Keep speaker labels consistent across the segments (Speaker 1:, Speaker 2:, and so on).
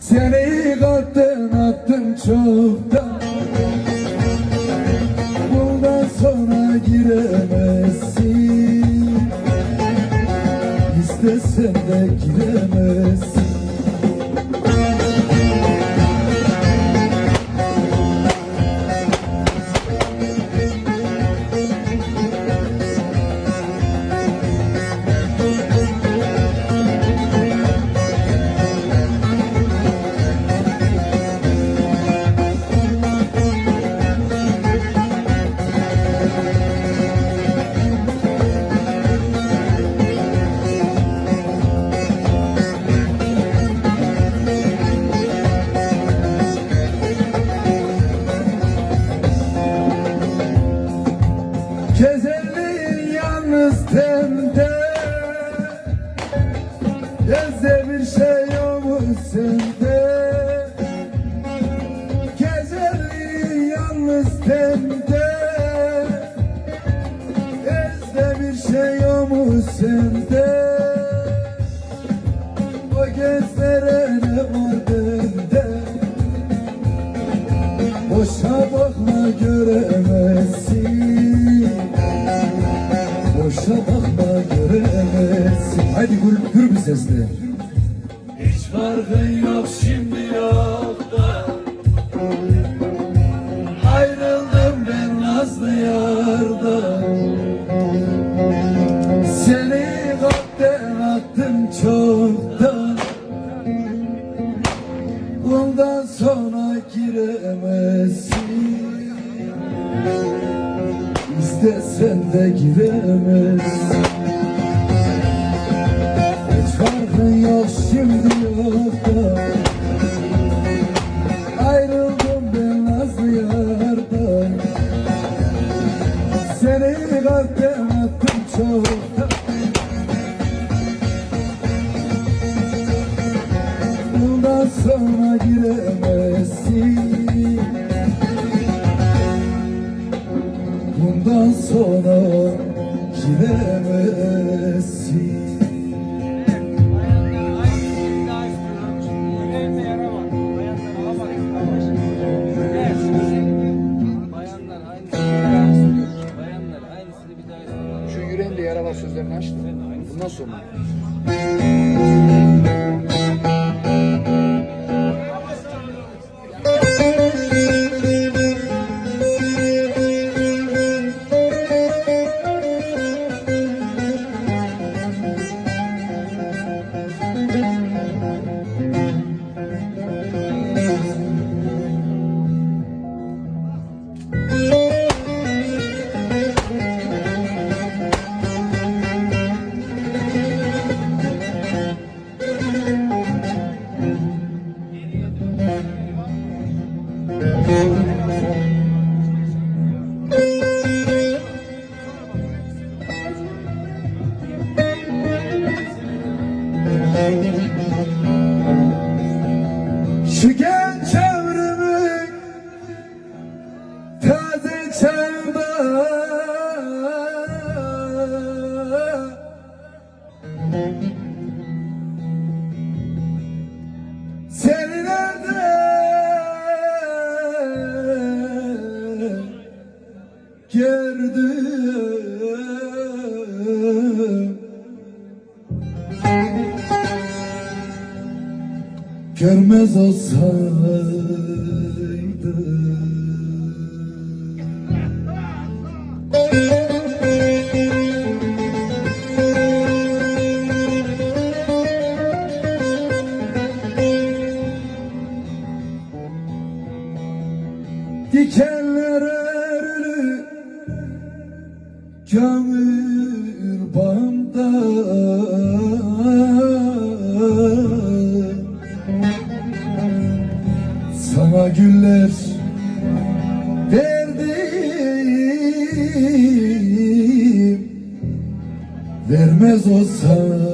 Speaker 1: Seni kalpten attım çoktan. Bundan sonra giremezsin. İstesen de giremezsin temde Gözde bir şey yok mu sende. O gözlere ne var bende? Boşa bakma göremezsin. Boşa bakma göremezsin. Haydi gür, gür bir sesle. Hiç farkın yok şimdi yok İstesen de giremezsin Hiç farkın yok şimdi yok da Ayrıldım ben Nazlı yardan Seni kalpten attım çoktan Thank you. Gördüm Görmez olsaydım Gönül bağımda Sana güller verdim. Vermez olsaydım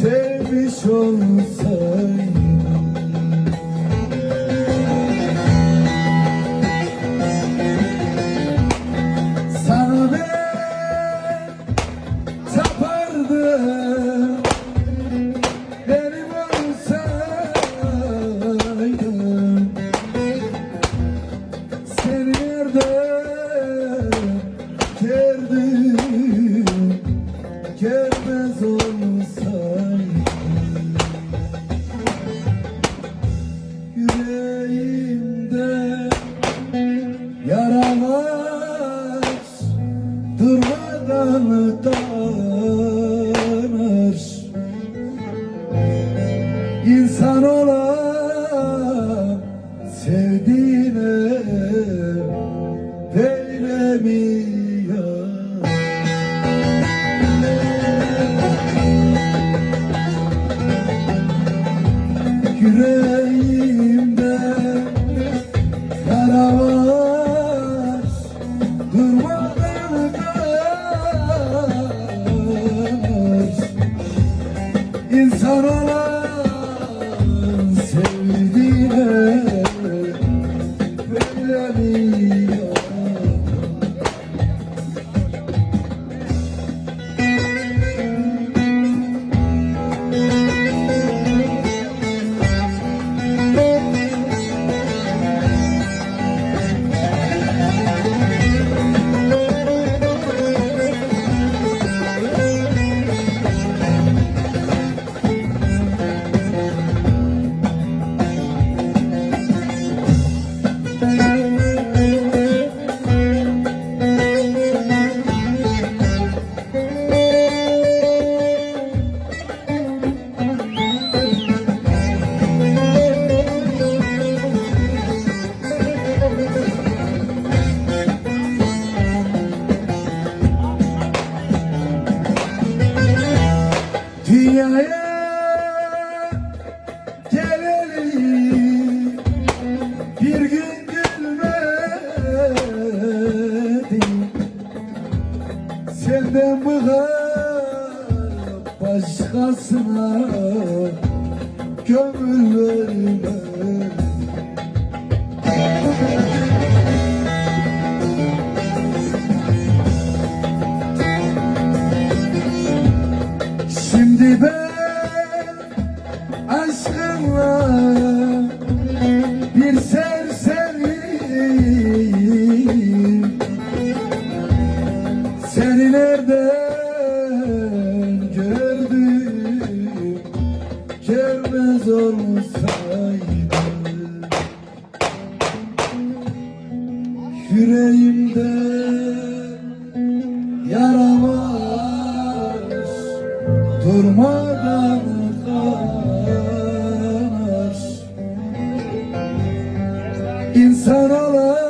Speaker 1: sevmiş olsaydım. Yara var Durmadan kanar İnsan olan başkasına gönül vermem Şimdi ben görmez olsaydım Yüreğimde yara var. Durmadan kanar İnsan olan